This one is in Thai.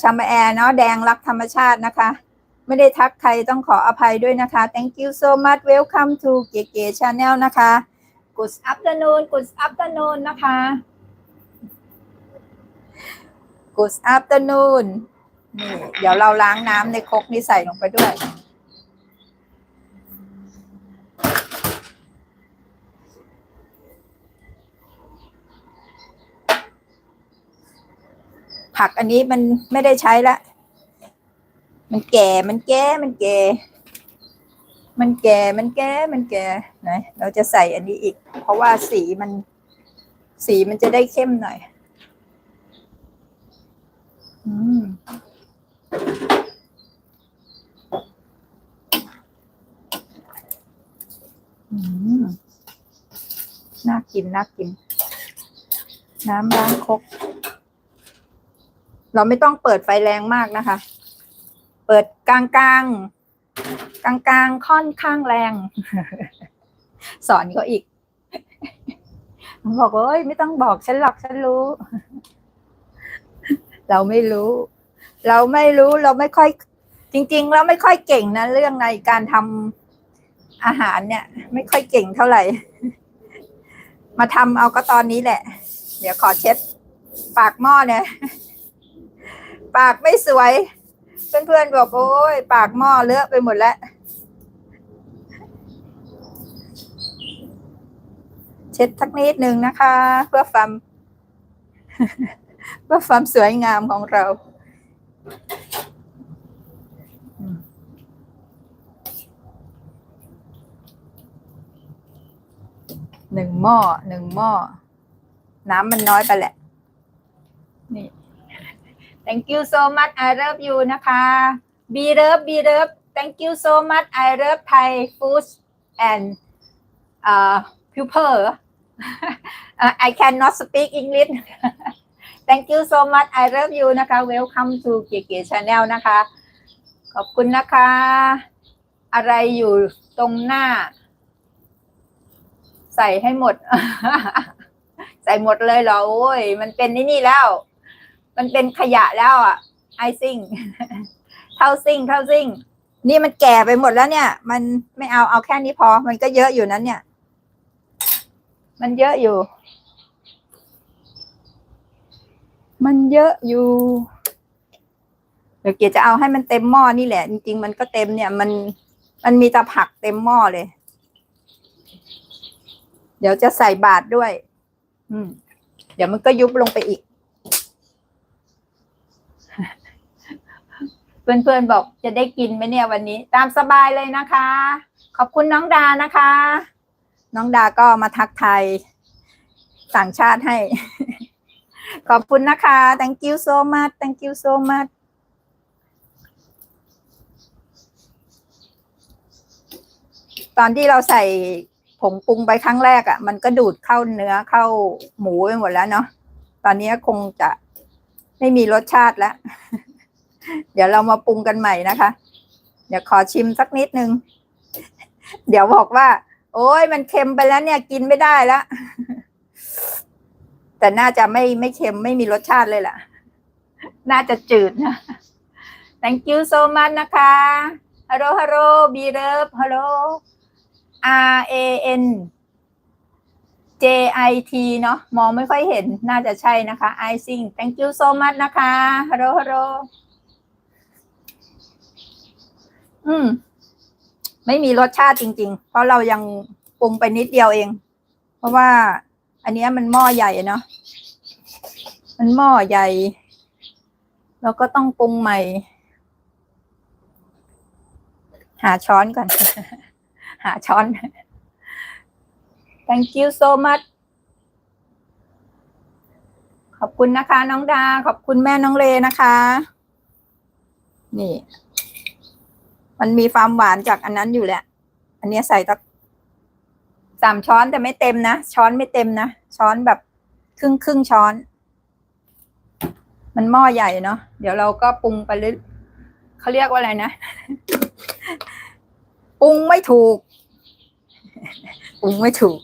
ชามาแอร์เนาะแดงรักธรรมชาตินะคะ ไม่ได้ทักใครต้องขออภัยด้วยนะคะ thank you so much welcome to เก๋เก๋ channel นะคะ good afternoon good afternoon นะคะ good afternoon นี่เดี๋ยวเราล้างน้ำในครกนี่ใส่ลงไปด้วย ผักอันนี้มันไม่ได้ใช้ละ มันแก่ มันแก่ มันแก่ มันแก่ มันแก่ มันแก่ไหนเราจะใส่อันนี้อีก เพราะว่าสีมัน สีมันจะได้เข้มหน่อย อืมน่ากิน น่ากิน น้ำล้างครก เราไม่ต้องเปิดไฟแรงมากนะคะ เปิดกลางกลางกลางกลางๆค่อนข้างแรง สอนเขาอีกบอกว่าเอ้ยไม่ต้องบอกฉันหรอกฉันรู้ เราไม่รู้ เราไม่รู้เราไม่ค่อย จริง ๆ เราไม่ค่อยเก่งนะเรื่องในการทำอาหารเนี่ย ไม่ค่อยเก่งเท่าไหร่ มาทำเอาก็ตอนนี้แหละ เดี๋ยวขอเช็ดปากหม้อเนี่ย ปากไม่สวย เพื่อนๆบอกโอ้ยปากหม้อเลอะไปหมดแล้ว เช็ดทักนิดหนึ่งนะคะ เพื่อความเพื่อความสวยงามของเราหนึ่งหม้อหนึ่งหม้อน้ำมันน้อยไปแหละ นี่ thank you so much I love you นะคะ be love be love thank you so much I love Thai food and uh people I cannot speak English thank you so much I love you นะคะ welcome to เก๋เก๋ channel นะคะ ขอบคุณนะคะ อะไรอยู่ตรงหน้า ใส่ให้หมด ใส่หมดเลยเหรอ โอ้ย มันเป็นนี่นี่แล้ว มันเป็นขยะแล้วอะ ไอซิ่ง เท่าซิ่ง เท่าซิ่ง นี่มันแก่ไปหมดแล้วเนี่ย มันไม่เอาเอาแค่นี้พอ มันก็เยอะอยู่นั้นเนี่ย มันเยอะอยู่ มันเยอะอยู่ เดี๋ยวเกียจะเอาให้มันเต็มหม้อนี่แหละ จริงๆ มันก็เต็มเนี่ย มัน มันมีแตะผักเต็มหม้อเลย เดี๋ยวจะใส่บาทด้วย อืม เดี๋ยวมันก็ยุบลงไปอีก เพื่อนๆบอกจะได้กินไหมเนี่ยวันนี้ ตามสบายเลยนะคะ ขอบคุณน้องดานะคะ น้องดาก็มาทักไทยต่างชาติให้ ขอบคุณนะคะ thank you so much thank you so much ตอนที่เราใส่ผงปรุงไปครั้งแรกอะ่ะ มันก็ดูดเข้าเนื้อเข้าหมูไปหมดแล้วเนาะตอนนี้คงจะไม่มีรสชาติแล้ว เดี๋ยวเรามาปรุงกันใหม่นะคะ เดี๋ยวขอชิมสักนิดนึง เดี๋ยวบอกว่า โอ้ยมันเค็มไปแล้วเนี่ยกินไม่ได้แล้วแต่น่าจะไม่ไม่เค็มไม่มีรสชาติเลยล่ะ น่าจะจืดนะ thank you so much นะคะ hello hello be love hello R A N J I T เนาะมองไม่ค่อยเห็นน่าจะใช่นะคะ I sing thank you so much นะคะ hello hello อืม ไม่มีรสชาติจริง ๆ เพราะเรายังปรุงไปนิดเดียวเอง เพราะว่า อันนี้มันหม้อใหญ่เนาะมันหม้อใหญ่เราก็ต้องปรุงใหม่ หาช้อนก่อน หาช้อน thank you so much ขอบคุณนะคะ น้องดา ขอบคุณแม่น้องเลนะคะ นี่ มันมีความหวานจากอันนั้นอยู่แหละ อันนี้ใส่ตักสามช้อนแต่ไม่เต็มนะ ช้อนไม่เต็มนะ ช้อนแบบครึ่งครึ่งช้อน มันหม้อใหญ่เนาะ เดี๋ยวเราก็ปรุงไปเรื่อยเขาเรียกว่าอะไรนะ ปรุงไม่ถูก ปรุงไม่ถูก